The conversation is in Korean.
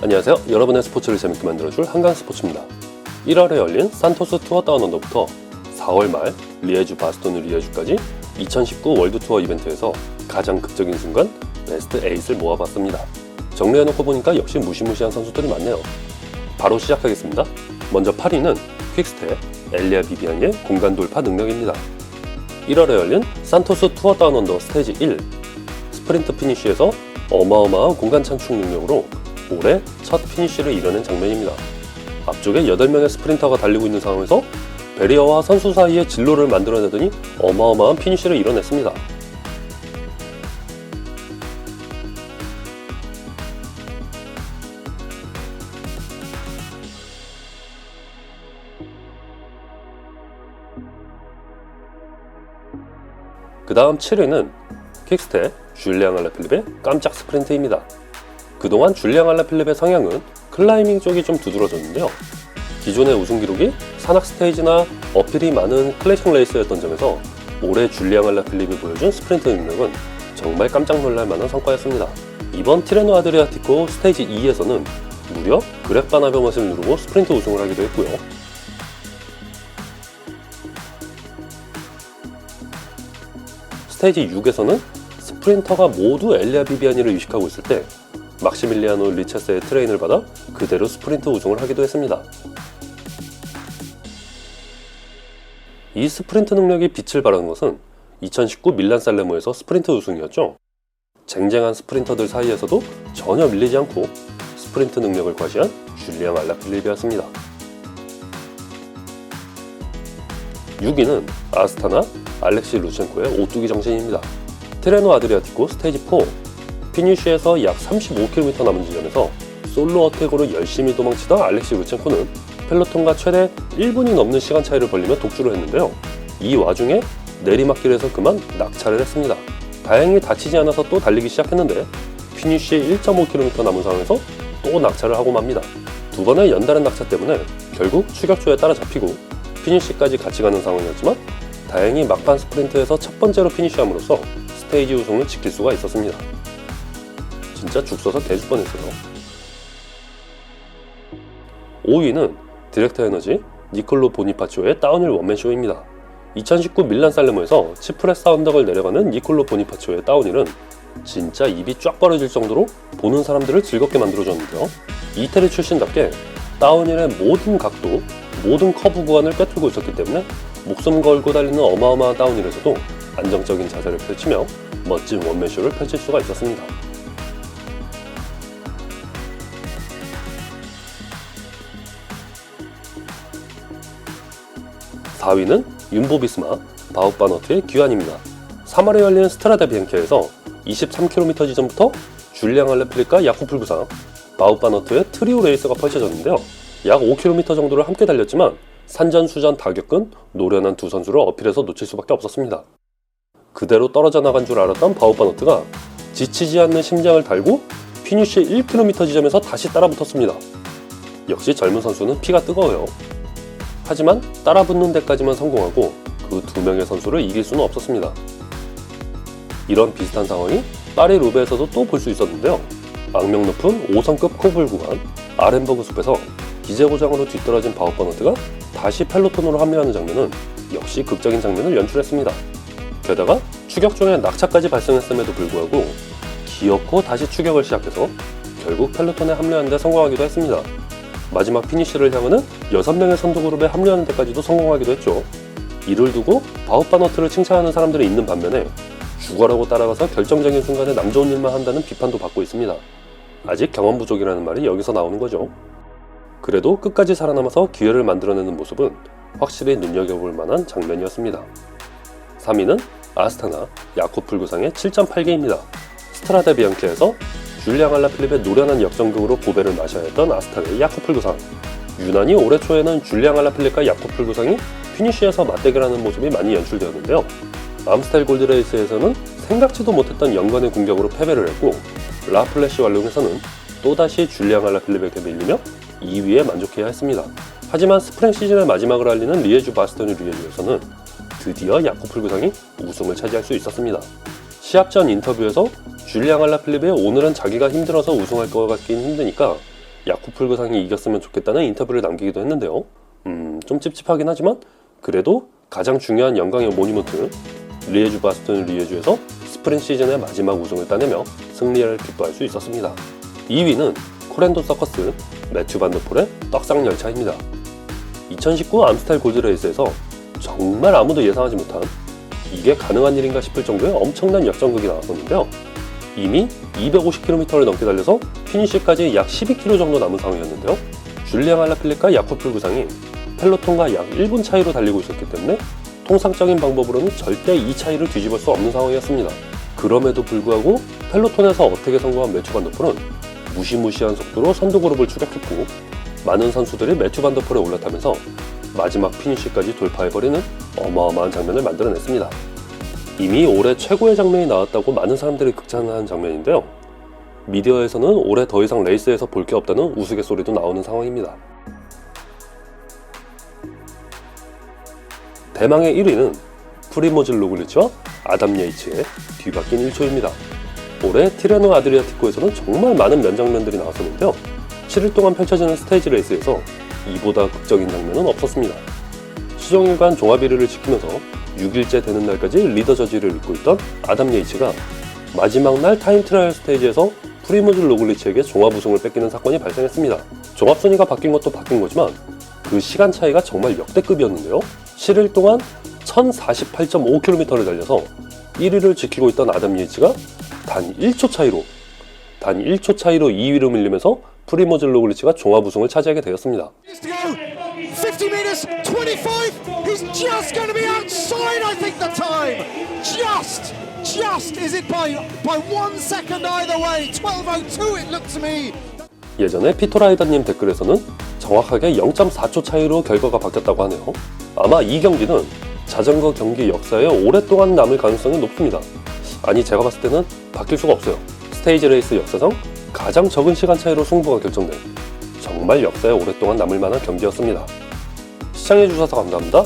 안녕하세요. 여러분의 스포츠를 재밌게 만들어줄 한강 스포츠입니다. 1월에 열린 산토스 투어 다운언더부터 4월 말 리에주 바스토누 리에주까지 2019 월드 투어 이벤트에서 가장 극적인 순간 베스트 8을 모아봤습니다. 정리해놓고 보니까 역시 무시무시한 선수들이 많네요. 바로 시작하겠습니다. 먼저 8위는 퀵스텝 엘리아 비비안의 공간 돌파 능력입니다. 1월에 열린 산토스 투어 다운언더 스테이지 1 스프린트 피니쉬에서 어마어마한 공간 창출 능력으로 올해 첫 피니쉬를 이뤄낸 장면입니다. 앞쪽에 8명의 스프린터가 달리고 있는 상황에서 베리어와 선수 사이에 진로를 만들어내더니 어마어마한 피니쉬를 이뤄냈습니다. 그 다음 7위는 킥스텝 줄리앙 알라필립의 깜짝 스프린트입니다. 그동안 줄리앙 알라필립의 성향은 클라이밍 쪽이 좀 두드러졌는데요. 기존의 우승 기록이 산악 스테이지나 어필이 많은 클래식 레이스였던 점에서 올해 줄리앙 알라필립이 보여준 스프린트 능력은 정말 깜짝 놀랄 만한 성과였습니다. 이번 티레노 아드리아티코 스테이지 2에서는 무려 그렉 바나베못을 누르고 스프린트 우승을 하기도 했고요. 스테이지 6에서는 스프린터가 모두 엘리아 비비아니를 의식하고 있을 때 막시밀리아노 리체스의 트레인을 받아 그대로 스프린트 우승을 하기도 했습니다. 이 스프린트 능력이 빛을 발하는 것은 2019 밀란 살레모에서 스프린트 우승이었죠. 쟁쟁한 스프린터들 사이에서도 전혀 밀리지 않고 스프린트 능력을 과시한 줄리앙 알라필립이었습니다. 6위는 아스타나 알렉시 루첸코의 오뚜기 정신입니다. 트레노 아드리아티코 스테이지 4 피니쉬에서 약 35km 남은 지점에서 솔로 어택으로 열심히 도망치던 알렉시 루첸코는 펠로톤과 최대 1분이 넘는 시간 차이를 벌리며 독주를 했는데요. 이 와중에 내리막길에서 그만 낙차를 했습니다. 다행히 다치지 않아서 또 달리기 시작했는데 피니쉬에 1.5km 남은 상황에서 또 낙차를 하고 맙니다. 두 번의 연달은 낙차 때문에 결국 추격조에 따라잡히고 피니쉬까지 같이 가는 상황이었지만 다행히 막판 스프린트에서 첫 번째로 피니쉬함으로써 스테이지 우승을 지킬 수가 있었습니다. 진짜 죽 서서 개죽 뻔했어요. 5위는 디렉터 에너지 니콜로 보니파치오의 다운힐 원맨쇼입니다. 2019 밀란 살레모에서 치프레스 언덕을 내려가는 니콜로 보니파치오의 다운힐은 진짜 입이 쫙 벌어질 정도로 보는 사람들을 즐겁게 만들어줬는데요. 이태리 출신답게 다운힐의 모든 각도, 모든 커브 구간을 꿰뚫고 있었기 때문에 목숨 걸고 달리는 어마어마한 다운힐에서도 안정적인 자세를 펼치며 멋진 원맨쇼를 펼칠 수가 있었습니다. 4위는 윤보비스마 바우바너트의 귀환입니다. 3월에 열리는 스트라다 비앙키에서 23km 지점부터 줄리앙 알레플리카 야쿠풀 부상 바우바너트의 트리오 레이스가 펼쳐졌는데요. 약 5km 정도를 함께 달렸지만 산전수전 다 겪은 노련한 두 선수를 어필해서 놓칠 수밖에 없었습니다. 그대로 떨어져 나간 줄 알았던 바우바너트가 지치지 않는 심장을 달고 피니쉬 1km 지점에서 다시 따라붙었습니다. 역시 젊은 선수는 피가 뜨거워요. 하지만 따라붙는 데까지만 성공하고 그 두 명의 선수를 이길 수는 없었습니다. 이런 비슷한 상황이 파리 루베에서도 또 볼 수 있었는데요. 악명 높은 5성급 코블 구간 아렌버그 숲에서 기재 고장으로 뒤떨어진 바우버너트가 다시 펠로톤으로 합류하는 장면은 역시 극적인 장면을 연출했습니다. 게다가 추격 중에 낙차까지 발생했음에도 불구하고 기어코 다시 추격을 시작해서 결국 펠로톤에 합류하는 데 성공하기도 했습니다. 마지막 피니쉬를 향하는 6명의 선두 그룹에 합류하는 데까지도 성공하기도 했죠. 이를 두고 바우바너트를 칭찬하는 사람들이 있는 반면에 죽어라고 따라가서 결정적인 순간에 남 좋은 일만 한다는 비판도 받고 있습니다. 아직 경험 부족이라는 말이 여기서 나오는 거죠. 그래도 끝까지 살아남아서 기회를 만들어내는 모습은 확실히 눈여겨볼 만한 장면이었습니다. 3위는 아스타나 야코풀 구상의 7.8개입니다. 스트라다 비앙키에서 줄리앙 알라필립의 노련한 역전극으로 고배를 마셔야 했던 아스타나의 야코풀 구상. 유난히 올해 초에는 줄리앙 알라필립과 야코풀 구상이 피니쉬에서 맞대결하는 모습이 많이 연출되었는데요. 암스텔 골드레이스에서는 생각지도 못했던 연관의 공격으로 패배를 했고 라플래시 완룡에서는 또다시 줄리앙 알라필립에게 밀리며 2위에 만족해야 했습니다. 하지만 스프링 시즌의 마지막을 알리는 리에주 바스토니 리에주에서는 드디어 야코풀 구상이 우승을 차지할 수 있었습니다. 시합 전 인터뷰에서 줄리앙 알라필립이 오늘은 자기가 힘들어서 우승할 것 같긴 힘드니까 야쿠풀그상이 이겼으면 좋겠다는 인터뷰를 남기기도 했는데요. 음, 좀 찝찝하긴 하지만 그래도 가장 중요한 영광의 모니먼트 리에주 바스톤 리에주에서 스프링 시즌의 마지막 우승을 따내며 승리를 기뻐할 수 있었습니다. 2위는 코렌도 서커스 매튜 반더폴의 떡상 열차입니다. 2019 암스텔 골드레이스에서 정말 아무도 예상하지 못한 이게 가능한 일인가 싶을 정도의 엄청난 역전극이 나왔었는데요. 이미 250km를 넘게 달려서 피니시까지 약 12km 정도 남은 상황이었는데요. 줄리앙 알라필리카 야쿠풀 구상이 펠로톤과 약 1분 차이로 달리고 있었기 때문에 통상적인 방법으로는 절대 이 차이를 뒤집을 수 없는 상황이었습니다. 그럼에도 불구하고 펠로톤에서 어떻게 성공한 매튜 반더폴은 무시무시한 속도로 선두 그룹을 추격했고 많은 선수들이 매튜 반더폴에 올라타면서 마지막 피니시까지 돌파해버리는 어마어마한 장면을 만들어냈습니다. 이미 올해 최고의 장면이 나왔다고 많은 사람들이 극찬한 장면인데요. 미디어에서는 올해 더 이상 레이스에서 볼 게 없다는 우스갯소리도 나오는 상황입니다. 대망의 1위는 프리모즐 로글리치와 아담 예이츠의 뒤바뀐 1초입니다. 올해 티레노 아드리아티코에서는 정말 많은 면장면들이 나왔었는데요. 7일 동안 펼쳐지는 스테이지 레이스에서 이보다 극적인 장면은 없었습니다. 수정일관 종합 1위를 지키면서 6일째 되는 날까지 리더 저지를 잇고 있던 아담 예이츠가 마지막 날 타임 트라이얼 스테이지에서 프리모즐 로글리치에게 종합 우승을 뺏기는 사건이 발생했습니다. 종합 순위가 바뀐 것도 바뀐 거지만 그 시간 차이가 정말 역대급이었는데요. 7일 동안 1048.5km를 달려서 1위를 지키고 있던 아담 예이츠가 단 1초 차이로 단 1초 차이로 2위로 밀리면서 프리모즐 로글리치가 종합 우승을 차지하게 되었습니다. Is to go. 50 meters, 25. He's just going to be outside, I think, the time. Just, just. Is it by by one second either way? 12.02 it looked to me. 예전에 피토라이더님 댓글에서는 정확하게 0.4초 차이로 결과가 바뀌었다고 하네요. 아마 이 경기는 자전거 경기 역사에 오랫동안 남을 가능성이 높습니다. 아니 제가 봤을 때는 바뀔 수가 없어요. 스테이지 레이스 역사상 가장 적은 시간 차이로 승부가 결정된 정말 역사에 오랫동안 남을 만한 경기였습니다. 시청해주셔서 감사합니다.